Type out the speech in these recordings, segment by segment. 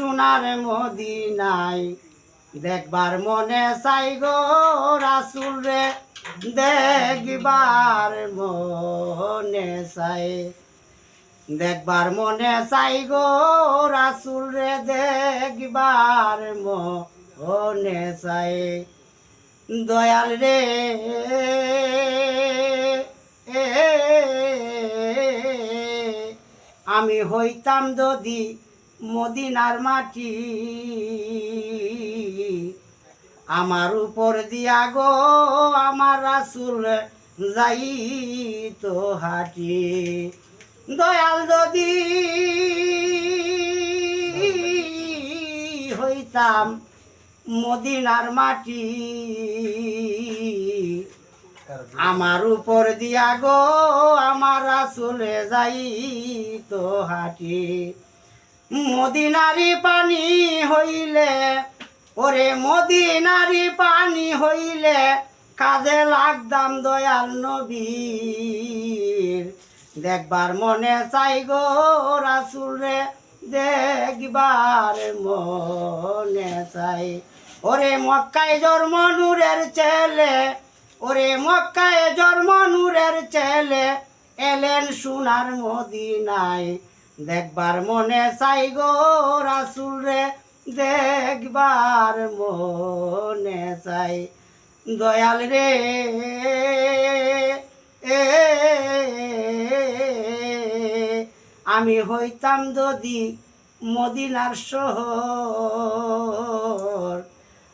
সোনার মদিনায় দেখবার মনে চাই গো রাসুল রে, দেখবার মনে চাই। দেখবার মনে চাই গো রাসুল রে, দেখবার মনে চাই। দয়াল রে, আমি হইতাম যদি মদিনার মাটি আমার উপর দিয়া গো, আমার রাসুল যাই তো হাটি। দয়াল যদি হইতাম মদিনার মাটি আমার উপর দিয়া গো, আমার আসলে যাই তো হাঁটি। মদিনারি পানি হইলে, ওরে মদিনারি পানি হইলে কাজে লাগদাম দয়াল নবীর। দেখবার মনে চাই গো রাসুল রে, দেখবার মনে চাই। ওরে মক্কায় জন্ম নূরের ছেলে, ওরে মক্কায় জন্ম নূরের ছেলে, এলেন সোনার মদিনায়। দেখবার মনে চাই গো রাসুল রে, দেখবার মনে চাই। দয়াল রে, এ, আমি হইতাম যদি মদিনার শহর।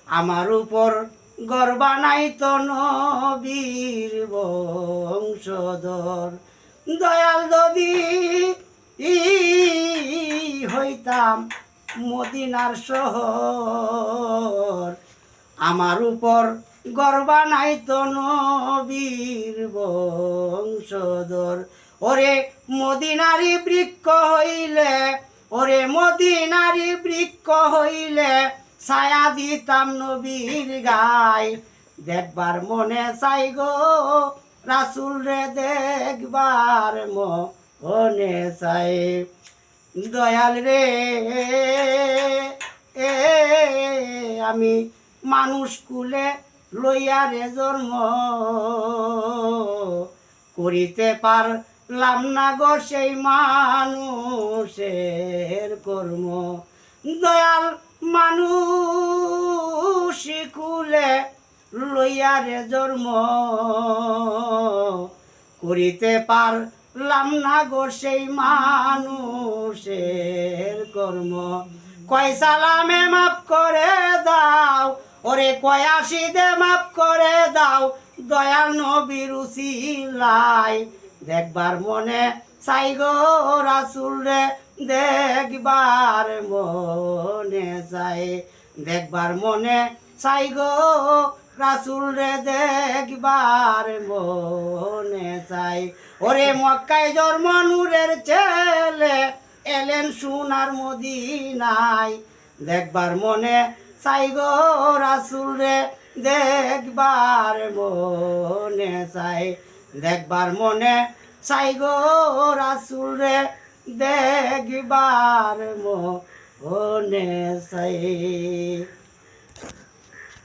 আমার উপর গর্বা নাই তো নবীর বংশধর। দয়াল যদি ই হইতাম মদিনার শহর। আমার উপর গর্বা নাই তো নবীর বংশধর। ওরে মদিনারি বৃক্ষ হইলে, ওরে মদিনারি বৃক্ষ হইলে ছায়া দিতাম নবীর গায়। দেখবার মনে চাই গো রাসুল রে, দেখবার মনে চাই, দয়াল রে। এ, আমি মানুষ কুলে লইয়া রে জন্ম। করিতে পারলাম না গো সেই মানুষের কর্ম। দয়াল মানুষ কুলে লইয়া রে জন্ম। করিতে পারলাম না গো, সেই মানুষের কর্ম। কয় সালামে মাফ করে দাও, ওরে কয়াশি দে মাফ করে দাও। দয়াল নবীর উসিলাই দেখবার মনে চাই গো রাসুল রে, দেখবার মনে চাই। দেখবার মনে চাই গো রাসুল রে, দেখবার মনে চাই। ওরে মক্কায় জন্ম নূরের ছেলে, এলেন সোনার মদিনায়। দেখবার মনে চাই গো রাসুল রে, দেখবার মনে চাই। দেখবার মনে চাই গো রাসুল রে, দেখবার মনে চাই।